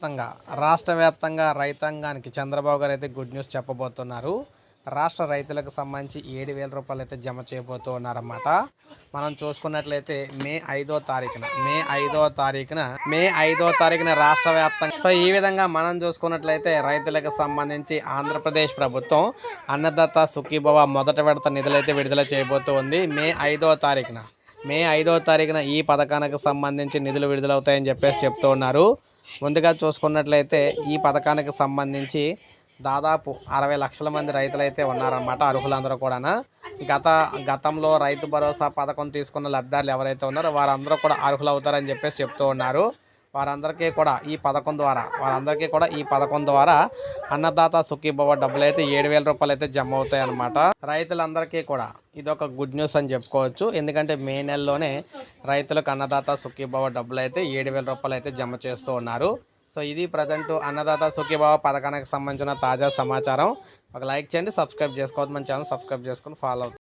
వ్యాప్తంగా రాష్ట్ర వ్యాప్తంగా రైతాంగానికి చంద్రబాబు గారు అయితే గుడ్ న్యూస్ చెప్పబోతున్నారు. రాష్ట్ర రైతులకు సంబంధించి ఏడు వేల రూపాయలు అయితే జమ చేయబోతూ ఉన్నారన్నమాట. మనం చూసుకున్నట్లయితే మే ఐదో తారీఖున మే ఐదో తారీఖున మే ఐదో తారీఖున రాష్ట్ర వ్యాప్తంగా. సో ఈ విధంగా మనం చూసుకున్నట్లయితే రైతులకు సంబంధించి ఆంధ్రప్రదేశ్ ప్రభుత్వం అన్నదాత సుఖీభవ మొదటి విడత నిధులైతే విడుదల చేయబోతూ ఉంది. మే ఐదో తారీఖున మే ఐదో తారీఖున ఈ పథకానికి సంబంధించి నిధులు విడుదలవుతాయని చెప్పేసి చెప్తూ ఉన్నారు. ముందుగా చూసుకున్నట్లయితే ఈ పథకానికి సంబంధించి దాదాపు అరవై లక్షల మంది రైతులైతే ఉన్నారన్నమాట అర్హులందరూ కూడా గత గతంలో రైతు భరోసా పథకం తీసుకున్న లబ్ధారులు ఎవరైతే ఉన్నారో వారందరూ కూడా అర్హులు అవుతారని చెప్పేసి చెప్తూ ఉన్నారు. వారందరికీ కూడా ఈ పథకం ద్వారా వారందరికీ కూడా ఈ పథకం ద్వారా అన్నదాత సుఖీభవ డబ్బులు అయితే ఏడు వేల రూపాయలు అయితే జమ అవుతాయి అన్నమాట. రైతులందరికీ కూడా ఇది ఒక గుడ్ న్యూస్ అని చెప్పుకోవచ్చు. ఎందుకంటే మే నెలలోనే రైతులకు అన్నదాత సుఖీభవ డబ్బులు అయితే ఏడు వేల రూపాయలు అయితే జమ చేస్తూ ఉన్నారు. సో ఇది ప్రజెంట్ అన్నదాత సుఖీభావ పథకానికి సంబంధించిన తాజా సమాచారం. ఒక లైక్ చేయండి సబ్స్క్రైబ్ చేసుకోవద్దు. మన ఛానల్ సబ్స్క్రైబ్ చేసుకొని ఫాలో అవుతుంది